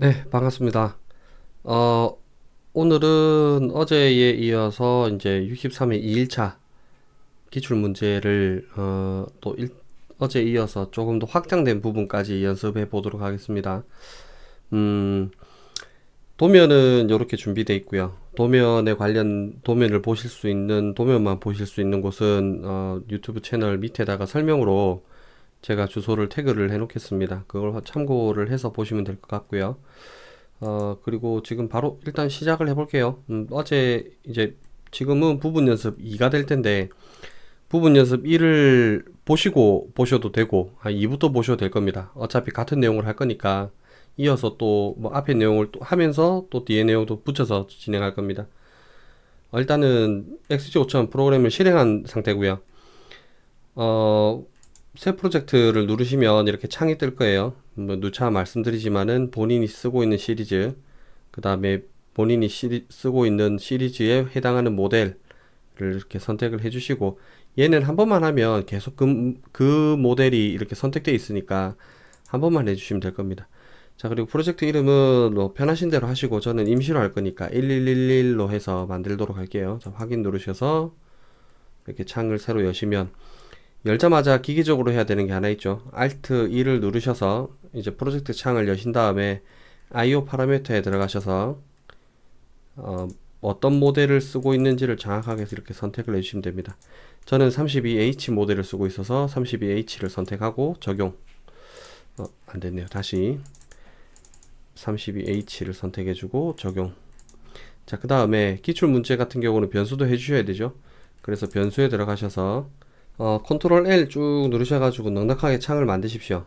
네, 반갑습니다. 어, 오늘은 어제에 이어서 이제 63회 2일차 기출 문제를 어, 또 일, 어제 이어서 조금 더 확장된 부분까지 연습해 보도록 하겠습니다. 음, 도면은 이렇게 준비되어 있고요. 도면에 관련 도면을 보실 수 있는 도면만 보실 수 있는 곳은 어, 유튜브 채널 밑에다가 설명으로 제가 주소를 태그를 해 놓겠습니다. 그걸 참고를 해서 보시면 될 것 같고요. 어, 그리고 지금 바로 일단 시작을 해 볼게요. 음, 어제 이제 지금은 부분 연습 2가 될 텐데 부분 연습 1을 보시고 보셔도 되고 한 2부터 보셔도 될 겁니다. 어차피 같은 내용을 할 거니까 이어서 또 뭐 앞에 내용을 또 하면서 또 뒤에 내용도 붙여서 진행할 겁니다. 어, 일단은 XG5000 프로그램을 실행한 상태고요. 어, 새 프로젝트를 누르시면 이렇게 창이 뜰 거예요. 뭐 누차 말씀드리지만은 본인이 쓰고 있는 시리즈, 그 다음에 본인이 시리, 쓰고 있는 시리즈에 해당하는 모델을 이렇게 선택을 해주시고 얘는 한 번만 하면 계속 그, 그 모델이 이렇게 선택되어 있으니까 한 번만 해주시면 될 겁니다. 자, 그리고 프로젝트 이름은 뭐 편하신 대로 하시고 저는 임시로 할 거니까 1111로 해서 만들도록 할게요. 자, 확인 누르셔서 이렇게 창을 새로 여시면 열자마자 기기적으로 해야 되는 게 하나 있죠. Alt 2를 누르셔서 이제 프로젝트 창을 여신 다음에 IO 파라미터에 들어가셔서 어, 어떤 모델을 쓰고 있는지를 정확하게 이렇게 선택을 해주시면 됩니다. 저는 32H 모델을 쓰고 있어서 32H를 선택하고 적용. 어, 안 됐네요. 다시 32H를 선택해주고 적용. 자, 그 다음에 기출 문제 같은 경우는 변수도 해주셔야 되죠. 그래서 변수에 들어가셔서 어, 컨트롤 L 쭉 누르셔가지고 넉넉하게 창을 만드십시오.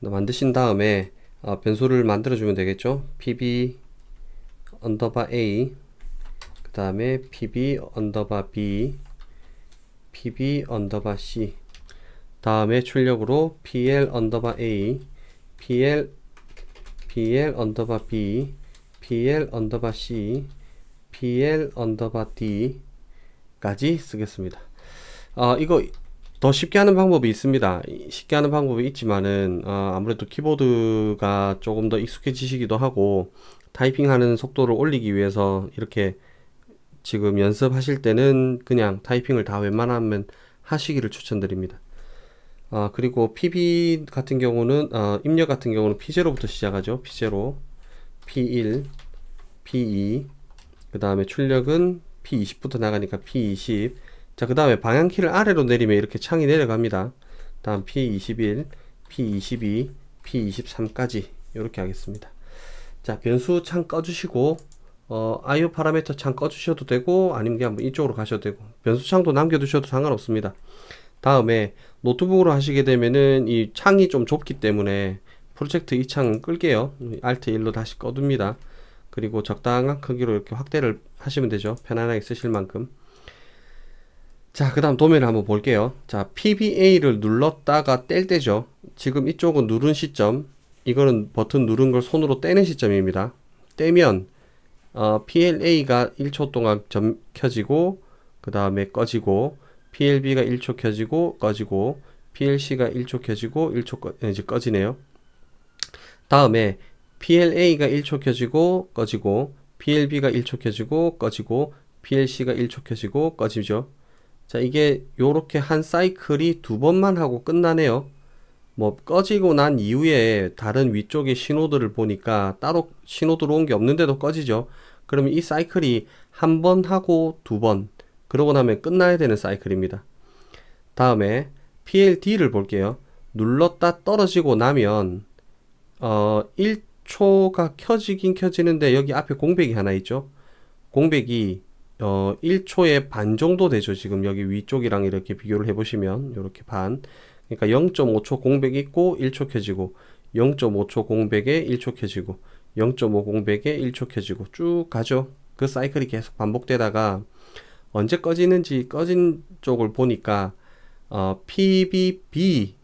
만드신 다음에 어, 변수를 만들어주면 되겠죠. pb 언더바 a 그 다음에 pb 언더바 b pb 언더바 c 다음에 출력으로 pl 언더바 a pl pl 언더바 b pl 언더바 c pl 언더바 d까지 쓰겠습니다. 아, 이거 더 쉽게 하는 방법이 있습니다. 쉽게 하는 방법이 있지만은 어, 아무래도 키보드가 조금 더 익숙해지시기도 하고 타이핑하는 속도를 올리기 위해서 이렇게 지금 연습하실 때는 그냥 타이핑을 다 웬만하면 하시기를 추천드립니다. 아, 그리고 PB 같은 경우는 어, 입력 같은 경우는 P0부터 시작하죠. P0, P1, P2, 그 다음에 출력은 P20부터 나가니까 P20, 자, 그 다음에 방향키를 아래로 내리면 이렇게 창이 내려갑니다. 다음 P21, P22, P23까지 이렇게 하겠습니다. 자, 변수 창 꺼주시고 어, IO 파라미터 창 꺼주셔도 되고 아니면 그냥 뭐 이쪽으로 가셔도 되고 변수 창도 남겨두셔도 상관없습니다. 다음에 노트북으로 하시게 되면은 이 창이 좀 좁기 때문에 프로젝트 이창 끌게요. Alt 1로 다시 꺼둡니다. 그리고 적당한 크기로 이렇게 확대를 하시면 되죠. 편안하게 쓰실 만큼. 자, 그 다음 도면을 한번 볼게요. 자, PBA를 눌렀다가 뗄 때죠. 지금 이쪽은 누른 시점, 이거는 버튼 누른 걸 손으로 떼는 시점입니다. 떼면, 어, PLA가 1초 동안 점, 켜지고, 그 다음에 꺼지고, PLB가 1초 켜지고, 꺼지고, PLC가 1초 켜지고, 1초 꺼, 이제 꺼지네요. 다음에 PLA가 1초 켜지고, 꺼지고, PLB가 1초 켜지고, 꺼지고, PLC가 1초 켜지고, 꺼지죠. 자, 이게 요렇게 한 사이클이 두 번만 하고 끝나네요. 뭐 꺼지고 난 이후에 다른 위쪽의 신호들을 보니까 따로 신호 들어온 게 없는데도 꺼지죠. 그러면 이 사이클이 한 번 하고 두 번, 그러고 나면 끝나야 되는 사이클입니다. 다음에 PLD를 볼게요. 눌렀다 떨어지고 나면 어 1초가 켜지긴 켜지는데 여기 앞에 공백이 하나 있죠. 공백이 어 1초에 반 정도 되죠. 지금 여기 위쪽이랑 이렇게 비교를 해보시면 이렇게 반. 그러니까 0.5초 공백 있고 1초 켜지고 0.5초 공백에 1초 켜지고 0.5 공백에 1초 켜지고 쭉 가죠. 그 사이클이 계속 반복되다가 언제 꺼지는지 꺼진 쪽을 보니까 어, PBB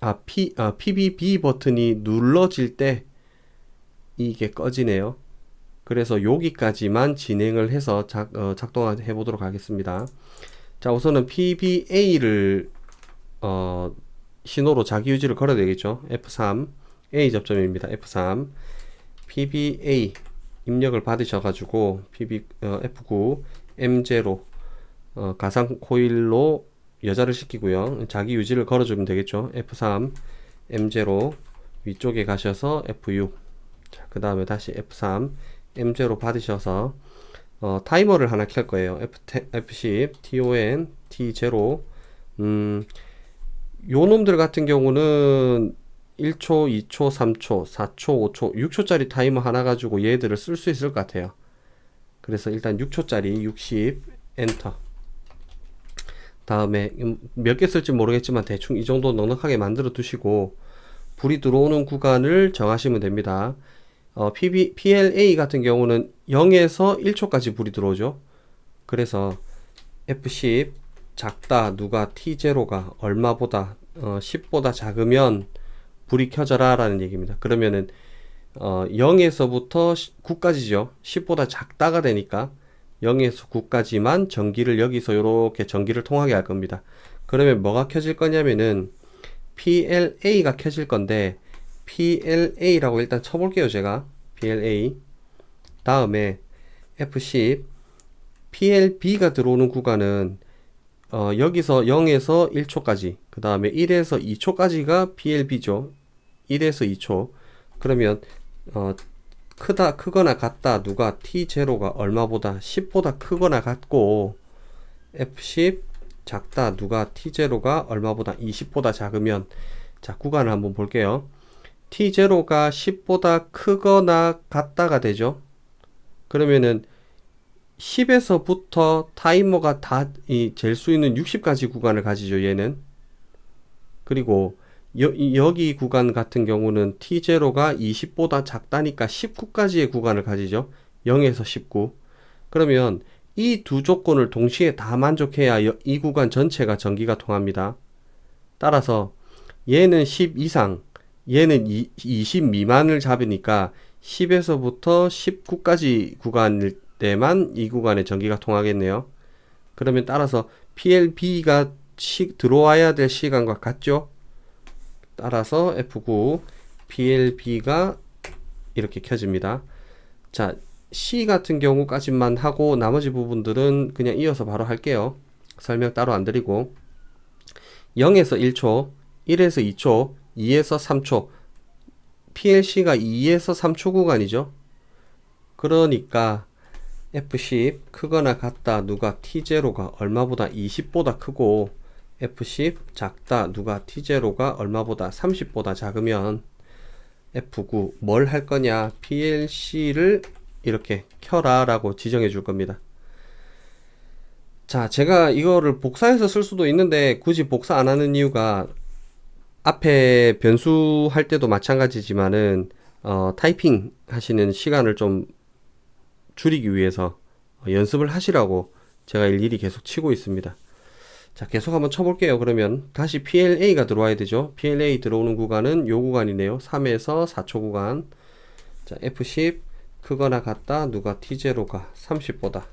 아, P, 아, PBB 버튼이 눌러질 때 이게 꺼지네요. 그래서 여기까지만 진행을 해서 작, 어, 작동해 보도록 하겠습니다. 자, 우선은 PBA를 어, 신호로 자기 유지를 걸어야 되겠죠. F3 A 접점입니다. F3 PBA 입력을 받으셔 가지고 PB 어, F9 M0 어, 가상 코일로 여자를 시키고요. 자기 유지를 걸어 주면 되겠죠. F3 M0 위쪽에 가셔서 F6 자, 그 다음에 다시 F3 M0 받으셔서 어, 타이머를 하나 켤 거예요. F10, F10 TON T0 음, 요 놈들 같은 경우는 1초, 2초, 3초, 4초, 5초, 6초짜리 타이머 하나 가지고 얘들을 쓸 수 있을 것 같아요. 그래서 일단 6초짜리 60 엔터. 다음에 몇 개 쓸지 모르겠지만 대충 이 정도 넉넉하게 만들어 두시고 불이 들어오는 구간을 정하시면 됩니다. 어, PB, PLA 같은 경우는 0에서 1초까지 불이 들어오죠. 그래서 F10 작다 누가 T0가 얼마보다 어, 10보다 작으면 불이 켜져라 라는 얘기입니다. 그러면은 어, 0에서부터 9까지죠. 10보다 작다가 되니까 0에서 9까지만 전기를 여기서 이렇게 전기를 통하게 할 겁니다. 그러면 뭐가 켜질 거냐면은 PLA가 켜질 건데 PLA라고 일단 쳐볼게요 제가. PLA 다음에 F10. PLB가 들어오는 구간은 어, 여기서 0에서 1초까지 그 다음에 1에서 2초까지가 PLB죠. 1에서 2초. 그러면 어, 크다 크거나 같다 누가 T0가 얼마보다 10보다 크거나 같고 F10 작다 누가 T0가 얼마보다 20보다 작으면 자 구간을 한번 볼게요 T0가 10보다 크거나 같다가 되죠 그러면은 10에서부터 타이머가 다 이 잴 수 있는 60까지 구간을 가지죠 얘는 그리고 여, 여기 구간 같은 경우는 T0가 20보다 작다니까 19까지의 구간을 가지죠. 0에서 19. 그러면 이 두 조건을 동시에 다 만족해야 이 구간 전체가 전기가 통합니다. 따라서 얘는 10 이상, 얘는 20 미만을 잡으니까 10에서부터 19까지 구간일 때만 이 구간에 전기가 통하겠네요. 그러면 따라서 PLB가 시, 들어와야 될 시간과 같죠? 따라서 F9 PLB가 이렇게 켜집니다. 자, C 같은 경우까지만 하고 나머지 부분들은 그냥 이어서 바로 할게요. 설명 따로 안 드리고 0에서 1초, 1에서 2초, 2에서 3초. PLC가 2에서 3초 구간이죠. 그러니까 F10 크거나 같다 누가 T0가 얼마보다 20보다 크고 F10 작다 누가 T0가 얼마보다 30보다 작으면 F9 뭘 할 거냐? PLC를 이렇게 켜라 라고 지정해 줄 겁니다. 자 제가 이거를 복사해서 쓸 수도 있는데 굳이 복사 안 하는 이유가 앞에 변수 할 때도 마찬가지지만은 어, 타이핑 하시는 시간을 좀 줄이기 위해서 연습을 하시라고 제가 일일이 계속 치고 있습니다 자, 계속 한번 쳐볼게요. 그러면 다시 PLA가 들어와야 되죠. PLA 들어오는 구간은 요 구간이네요. 3에서 4초 구간. 자, F10 크거나 같다. 누가 T0가 30보다.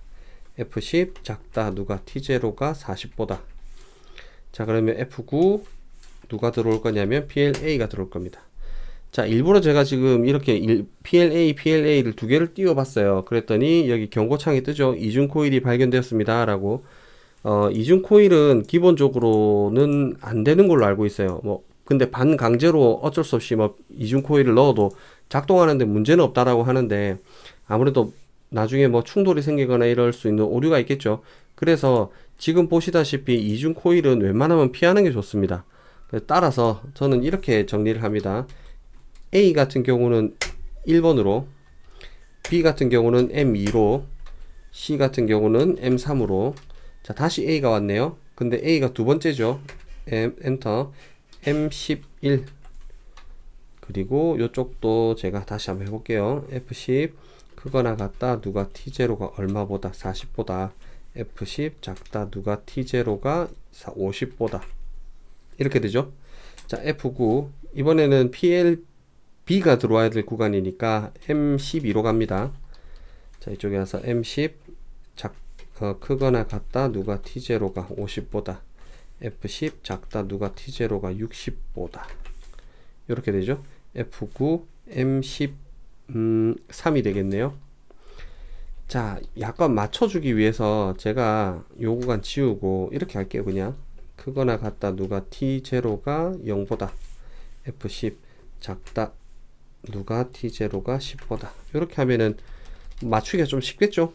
F10 작다. 누가 T0가 40보다. 자, 그러면 F9 누가 들어올 거냐면 PLA가 들어올 겁니다. 자, 일부러 제가 지금 이렇게 PLA, PLA를 두 개를 띄워 봤어요. 그랬더니 여기 경고창이 뜨죠. 이중 코일이 발견되었습니다. 라고. 어, 이중 코일은 기본적으로는 안 되는 걸로 알고 있어요. 뭐, 근데 반강제로 어쩔 수 없이 뭐 이중 코일을 넣어도 작동하는데 문제는 없다라고 하는데 아무래도 나중에 뭐 충돌이 생기거나 이럴 수 있는 오류가 있겠죠. 그래서 지금 보시다시피 이중 코일은 웬만하면 피하는 게 좋습니다. 따라서 저는 이렇게 정리를 합니다. A 같은 경우는 1번으로, B 같은 경우는 M2로, C 같은 경우는 M3으로, 자, 다시 A가 왔네요. 근데 A가 두 번째죠. M, 엔터. M11. 그리고 이쪽도 제가 다시 한번 해볼게요. F10 크거나 같다. 누가 T0가 얼마보다 40보다. F10 작다. 누가 T0가 50보다. 이렇게 되죠. 자, F9. 이번에는 PLB가 들어와야 될 구간이니까 M12로 갑니다. 자, 이쪽에 와서 M10 어, 크거나 같다 누가 T0가 50보다 F10 작다 누가 T0가 60보다 이렇게 되죠 F9 M10 음, 3이 되겠네요. 자, 약간 맞춰주기 위해서 제가 요 구간 지우고 이렇게 할게요, 그냥. 크거나 같다, 누가 t0가 0보다, f10 작다, 누가 t0가 10보다. 이렇게 하면은 맞추기가 좀 쉽겠죠?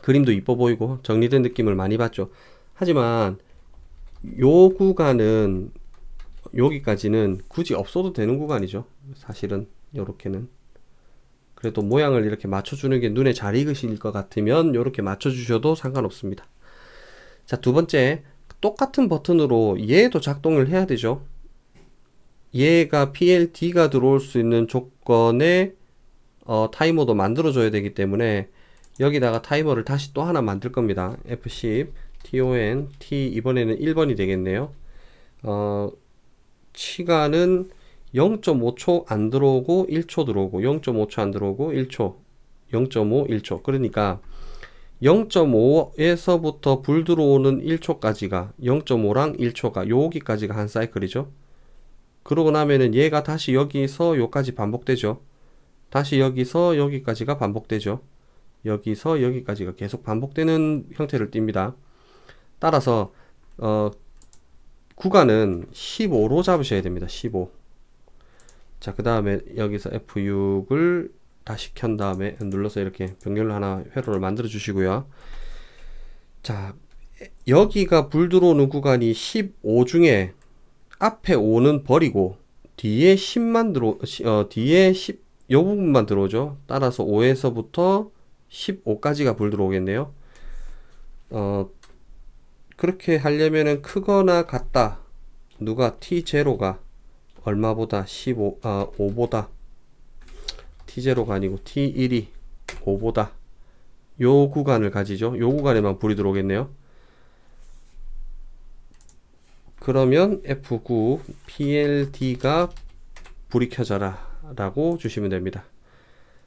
그림도 이뻐 보이고 정리된 느낌을 많이 받죠. 하지만 요 구간은 여기까지는 굳이 없어도 되는 구간이죠. 사실은 요렇게는 그래도 모양을 이렇게 맞춰주는 게 눈에 잘 익으실 것 같으면 이렇게 맞춰주셔도 상관없습니다. 자, 두 번째 똑같은 버튼으로 얘도 작동을 해야 되죠. 얘가 PLD가 들어올 수 있는 조건에 어, 타이머도 만들어줘야 되기 때문에 여기다가 타이머를 다시 또 하나 만들 겁니다. F10 TON T 이번에는 1번이 되겠네요. 어, 시간은 0.5초 안 들어오고 1초 들어오고 0.5초 안 들어오고 1초 0.5 1초 그러니까 0.5에서부터 불 들어오는 1초까지가 0.5랑 1초가 여기까지가 한 사이클이죠. 그러고 나면은 얘가 다시 여기서 여기까지 반복되죠. 다시 여기서 여기까지가 반복되죠. 여기서 여기까지가 계속 반복되는 형태를 띱니다. 따라서 어, 구간은 15로 잡으셔야 됩니다. 15. 자, 그 다음에 여기서 F6을 다시 켠 다음에 눌러서 이렇게 병렬 하나 회로를 만들어 주시고요. 자, 여기가 불 들어오는 구간이 15 중에 앞에 5는 버리고 뒤에 10만 들어 어, 뒤에 10 요 부분만 들어오죠. 따라서 5에서부터 15까지가 불 들어오겠네요. 어, 그렇게 하려면은 크거나 같다. 누가 t0가 얼마보다 15, 아, 5보다 t0가 아니고 t1이 5보다 요 구간을 가지죠. 요 구간에만 불이 들어오겠네요. 그러면 F9 PLD가 불이 켜져라 라고 주시면 됩니다.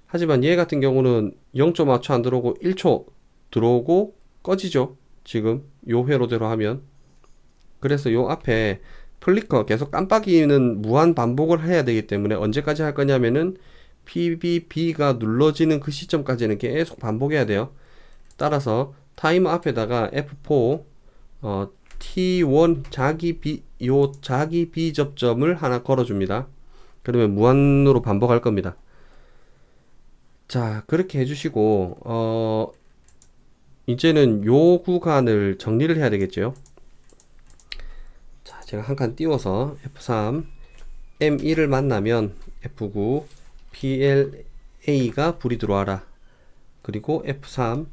하지만 얘 같은 경우는 0.5초 안 들어오고 1초 들어오고 꺼지죠. 지금 요 회로대로 하면 그래서 요 앞에 플리커 계속 깜빡이는 무한 반복을 해야 되기 때문에 언제까지 할 거냐면은 PBB가 눌러지는 그 시점까지는 계속 반복해야 돼요. 따라서 타이머 앞에다가 F4 어, T1 자기 비, 요 자기 비접점을 하나 걸어줍니다. 그러면 무한으로 반복할 겁니다. 자, 그렇게 해주시고, 어, 이제는 요 구간을 정리를 해야 되겠죠. 자, 제가 한 칸 띄워서 F3, M1을 만나면 F9, PLA가 불이 들어와라. 그리고 F3,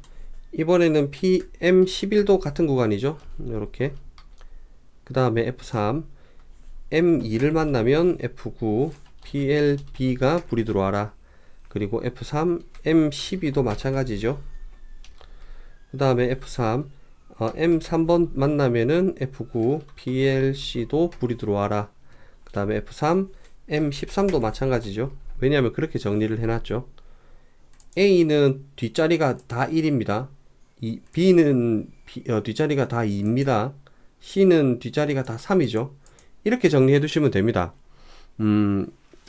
이번에는 PM11도 같은 구간이죠. 이렇게. 그 다음에 F3, M2를 만나면 F9, PLB가 불이 들어와라. 그리고 F3, M12도 마찬가지죠. 그 다음에 F3, 어, M3번 만나면은 F9, PLC도 불이 들어와라. 그 다음에 F3, M13도 마찬가지죠. 왜냐하면 그렇게 정리를 해놨죠. A는 뒷자리가 다 1입니다. 이, B는 B, 어, 뒷자리가 다 2입니다. C는 뒷자리가 다 3이죠. 이렇게 정리해 두시면 됩니다. 음,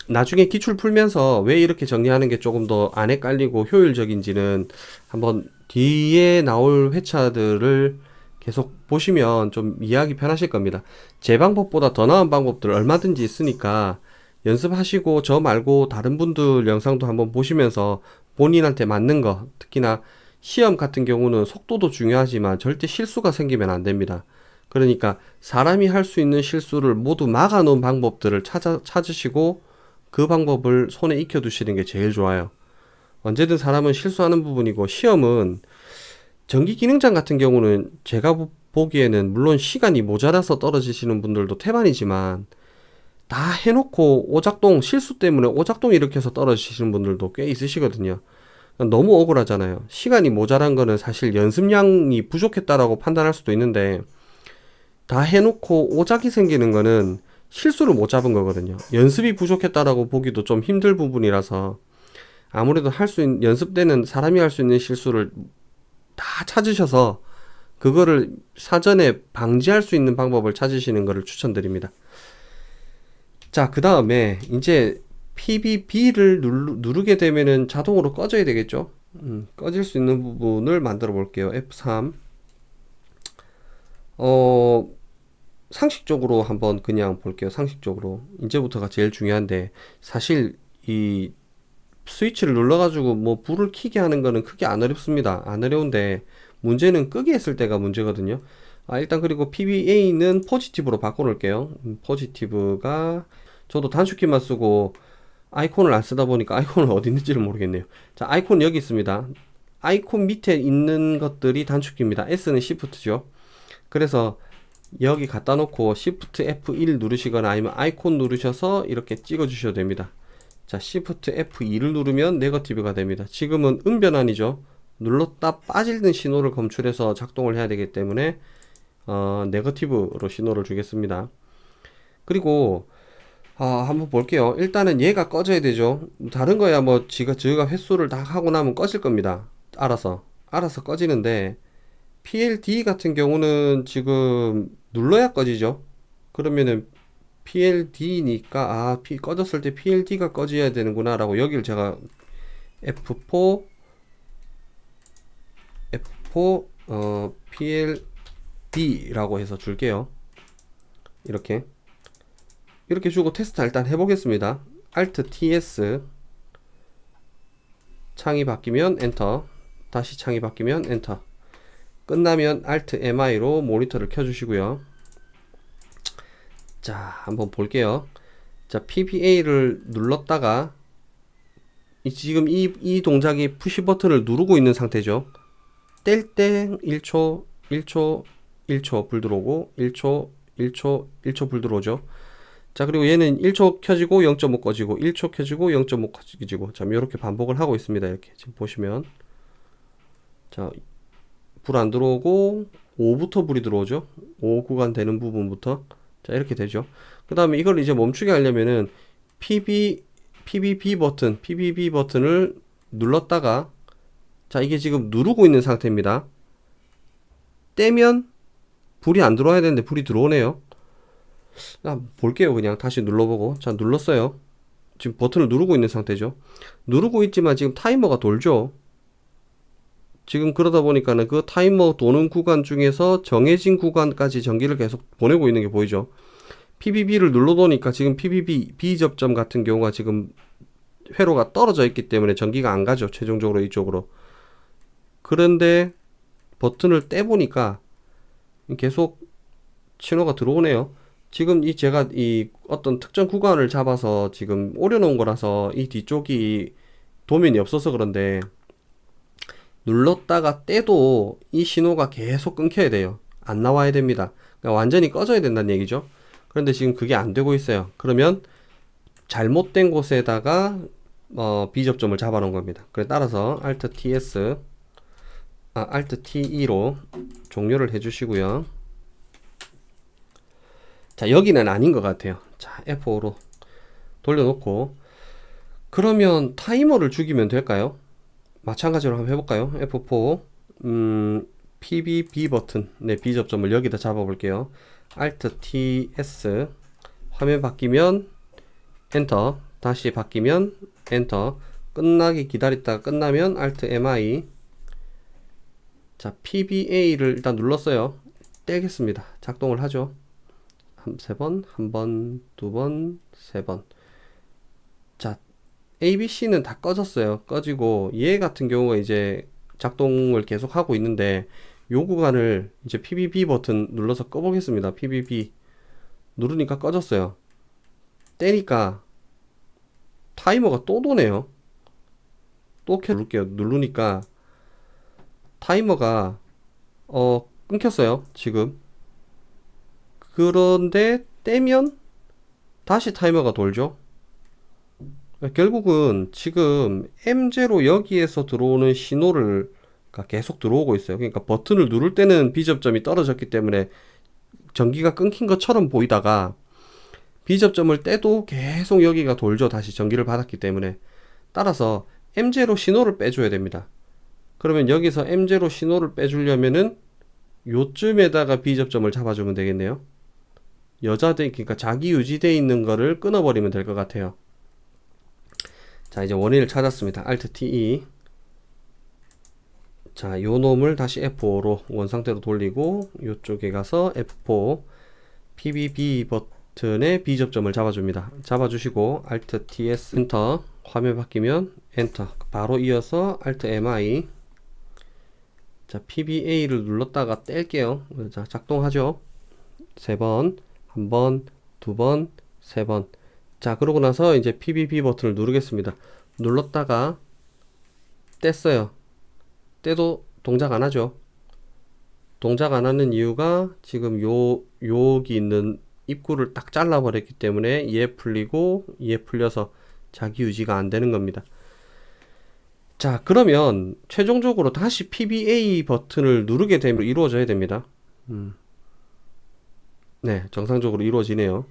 나중에 기출 풀면서 왜 이렇게 정리하는 게 조금 더 안 헷갈리고 효율적인지는 한번 뒤에 나올 회차들을 계속 보시면 좀 이해하기 편하실 겁니다. 제 방법보다 더 나은 방법들 얼마든지 있으니까 연습하시고 저 말고 다른 분들 영상도 한번 보시면서 본인한테 맞는 거 특히나 시험 같은 경우는 속도도 중요하지만 절대 실수가 생기면 안 됩니다. 그러니까 사람이 할 수 있는 실수를 모두 막아 놓은 방법들을 찾아, 찾으시고 그 방법을 손에 익혀 두시는 게 제일 좋아요. 언제든 사람은 실수하는 부분이고 시험은 전기 기능장 같은 경우는 제가 보기에는 물론 시간이 모자라서 떨어지시는 분들도 태반이지만 다 해놓고 오작동 실수 때문에 오작동 일으켜서 떨어지시는 분들도 꽤 있으시거든요. 너무 억울하잖아요. 시간이 모자란 거는 사실 연습량이 부족했다라고 판단할 수도 있는데 다 해놓고 오작이 생기는 거는 실수를 못 잡은 거거든요. 연습이 부족했다라고 보기도 좀 힘들 부분이라서 아무래도 할 수 있는 연습 때는 사람이 할 수 있는 실수를 다 찾으셔서 그거를 사전에 방지할 수 있는 방법을 찾으시는 것을 추천드립니다. 자, 그 다음에 이제 PBB를 누르, 게 되면은 자동으로 꺼져야 되겠죠. 음, 꺼질 수 있는 부분을 만들어 볼게요. F3. 어, 상식적으로 한번 그냥 볼게요. 상식적으로. 이제부터가 제일 중요한데, 사실 이 스위치를 눌러가지고 뭐 불을 켜게 하는 거는 크게 안 어렵습니다. 안 어려운데, 문제는 끄게 했을 때가 문제거든요. 아, 일단 그리고 PBA는 포지티브로 바꿔놓을게요. 음, 포지티브가, 저도 단축키만 쓰고, 아이콘을 안 쓰다 보니까 아이콘은 어디 있는지를 모르겠네요. 자, 아이콘 여기 있습니다. 아이콘 밑에 있는 것들이 단축키입니다. S는 Shift죠. 그래서 여기 갖다 놓고 Shift F1 누르시거나 아니면 아이콘 누르셔서 이렇게 찍어 주셔도 됩니다. 자, Shift F2를 누르면 네거티브가 됩니다. 지금은 음변환이죠. 눌렀다 빠지는 신호를 검출해서 작동을 해야 되기 때문에 어, 네거티브로 신호를 주겠습니다. 그리고 아, 한번 볼게요. 일단은 얘가 꺼져야 되죠. 다른 거야 뭐 지가 저희가 횟수를 다 하고 나면 꺼질 겁니다. 알아서 알아서 꺼지는데 PLD 같은 경우는 지금 눌러야 꺼지죠. 그러면은 PLD니까 아, P, 꺼졌을 때 PLD가 꺼져야 되는구나 라고 여기를 제가 F4 F4 어, PLD라고 해서 줄게요. 이렇게 이렇게 주고 테스트 일단 해보겠습니다. Alt TS 창이 바뀌면 엔터 다시 창이 바뀌면 엔터 끝나면 Alt MI로 모니터를 켜주시고요. 자 한번 볼게요. 자 PPA를 눌렀다가 이, 지금 이, 이 동작이 푸시 버튼을 누르고 있는 상태죠. 뗄 때 1초 1초 1초 불 들어오고 1초 1초 1초 불 들어오죠. 자 그리고 얘는 1초 켜지고 0.5 꺼지고 1초 켜지고 0.5 꺼지고. 자 이렇게 반복을 하고 있습니다 이렇게. 지금 보시면. 자 불 안 들어오고 5부터 불이 들어오죠. 5 구간 되는 부분부터. 자 이렇게 되죠. 그 다음에 이걸 이제 멈추게 하려면은 PB PBB 버튼 PBB 버튼을 눌렀다가 자 이게 지금 누르고 있는 상태입니다. 떼면 불이 안 들어와야 되는데 불이 들어오네요. 아, 볼게요. 그냥 다시 눌러보고. 자 눌렀어요. 지금 버튼을 누르고 있는 상태죠. 누르고 있지만 지금 타이머가 돌죠. 지금 그러다 보니까는 그 타이머 도는 구간 중에서 정해진 구간까지 전기를 계속 보내고 있는 게 보이죠. PBB를 눌러놓으니까 지금 PBB 비접점 같은 경우가 지금 회로가 떨어져 있기 때문에 전기가 안 가죠. 최종적으로 이쪽으로. 그런데 버튼을 떼보니까 계속 신호가 들어오네요 지금 이 제가 이 어떤 특정 구간을 잡아서 지금 오려놓은 거라서 이 뒤쪽이 도면이 없어서 그런데 눌렀다가 떼도 이 신호가 계속 끊겨야 돼요. 안 나와야 됩니다. 그러니까 완전히 꺼져야 된다는 얘기죠. 그런데 지금 그게 안 되고 있어요. 그러면 잘못된 곳에다가 어, 비접점을 잡아 놓은 겁니다. 그래 따라서 Alt TS 아, Alt TE로 종료를 해 주시고요. 자, 여기는 아닌 것 같아요. 자, F5로 돌려놓고 그러면 타이머를 죽이면 될까요? 마찬가지로 한번 해볼까요? F4 음, PBB 버튼 네, B 접점을 여기다 잡아볼게요. Alt TS 화면 바뀌면 엔터 다시 바뀌면 엔터 끝나기 기다렸다가 끝나면 Alt MI 자 PBA를 일단 눌렀어요. 떼겠습니다. 작동을 하죠. 세 번, 한 번, 두 번, 세 번. 자, ABC는 다 꺼졌어요. 꺼지고 얘 같은 경우가 이제 작동을 계속 하고 있는데 요 구간을 이제 PBB 버튼 눌러서 꺼보겠습니다. PBB 누르니까 꺼졌어요. 떼니까 타이머가 또 도네요. 또 켜 누를게요. 누르니까 타이머가 어 끊겼어요. 지금 그런데 떼면 다시 타이머가 돌죠. 결국은 지금 M0 여기에서 들어오는 신호를 계속 들어오고 있어요. 그러니까 버튼을 누를 때는 비접점이 떨어졌기 때문에 전기가 끊긴 것처럼 보이다가 비접점을 떼도 계속 여기가 돌죠. 다시 전기를 받았기 때문에. 따라서 M0 신호를 빼줘야 됩니다. 그러면 여기서 M0 신호를 빼주려면은 요쯤에다가 비접점을 잡아주면 되겠네요. 여자들 그러니까 자기 유지돼 있는 거를 끊어버리면 될 것 같아요. 자, 이제 원인을 찾았습니다. Alt T 자, 요 놈을 다시 F5로 원 상태로 돌리고 요쪽에 가서 F4 PBB 버튼의 B 접점을 잡아줍니다. 잡아주시고 Alt TS 엔터 화면 바뀌면 엔터 바로 이어서 Alt MI 자 PBA를 눌렀다가 뗄게요. 자 작동하죠. 세 번, 한 번, 두 번, 세 번. 자 그러고 나서 이제 PBB 버튼을 누르겠습니다. 눌렀다가 뗐어요. 떼도 동작 안 하죠. 동작 안 하는 이유가 지금 요 여기 있는 입구를 딱 잘라 버렸기 때문에 얘 풀리고 얘 풀려서 자기 유지가 안 되는 겁니다. 자, 그러면 최종적으로 다시 PBA 버튼을 누르게 되면 이루어져야 됩니다. 음. 네, 정상적으로 이루어지네요.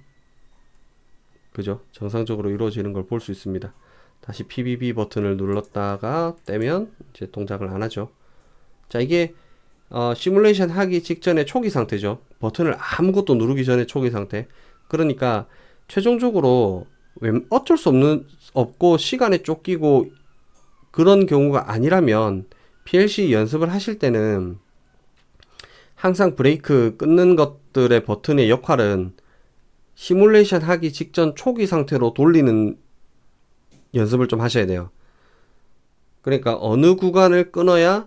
그죠? 정상적으로 이루어지는 걸 볼 수 있습니다. 다시 PBB 버튼을 눌렀다가 떼면 이제 동작을 안 하죠. 자, 이게 어, 시뮬레이션 하기 직전의 초기 상태죠. 버튼을 아무것도 누르기 전에 초기 상태. 그러니까 최종적으로 웬- 어쩔 수 없는 없고 시간에 쫓기고 그런 경우가 아니라면 PLC 연습을 하실 때는 항상 브레이크 끊는 것들의 버튼의 역할은 시뮬레이션 하기 직전 초기 상태로 돌리는 연습을 좀 하셔야 돼요. 그러니까 어느 구간을 끊어야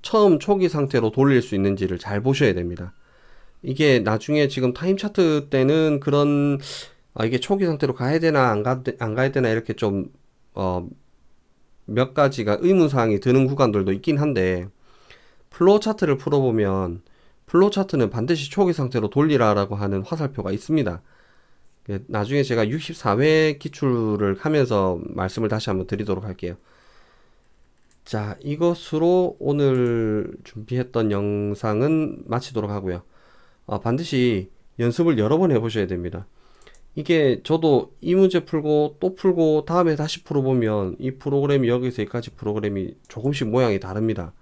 처음 초기 상태로 돌릴 수 있는지를 잘 보셔야 됩니다. 이게 나중에 지금 타임 차트 때는 그런 아, 이게 초기 상태로 가야 되나 안, 가, 안 가야 되나 이렇게 좀 어, 몇 가지가 의문사항이 드는 구간들도 있긴 한데 플로우 차트를 풀어보면 플로우 차트는 반드시 초기 상태로 돌리라라고 하는 화살표가 있습니다. 예, 나중에 제가 64회 기출을 하면서 말씀을 다시 한번 드리도록 할게요. 자, 이것으로 오늘 준비했던 영상은 마치도록 하고요. 아, 반드시 연습을 여러 번 해보셔야 됩니다. 이게 저도 이 문제 풀고 또 풀고 다음에 다시 풀어보면 이 프로그램이 여기서 여기까지 프로그램이 조금씩 모양이 다릅니다.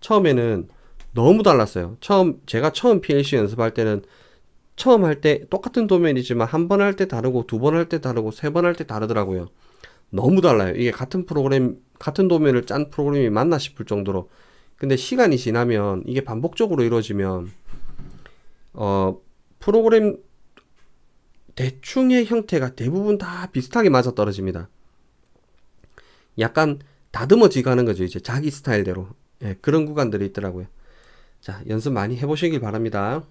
처음에는 너무 달랐어요. 처음 제가 처음 PLC 연습할 때는 처음 할 때 똑같은 도면이지만 한 번 할 때 다르고 두 번 할 때 다르고 세 번 할 때 다르더라고요. 너무 달라요. 이게 같은 프로그램 같은 도면을 짠 프로그램이 맞나 싶을 정도로. 근데 시간이 지나면 이게 반복적으로 이루어지면 어 프로그램 대충의 형태가 대부분 다 비슷하게 맞아 떨어집니다. 약간 다듬어지 가는 거죠. 이제 자기 스타일대로. 예, 그런 구간들이 있더라고요. 자, 연습 많이 해보시길 바랍니다.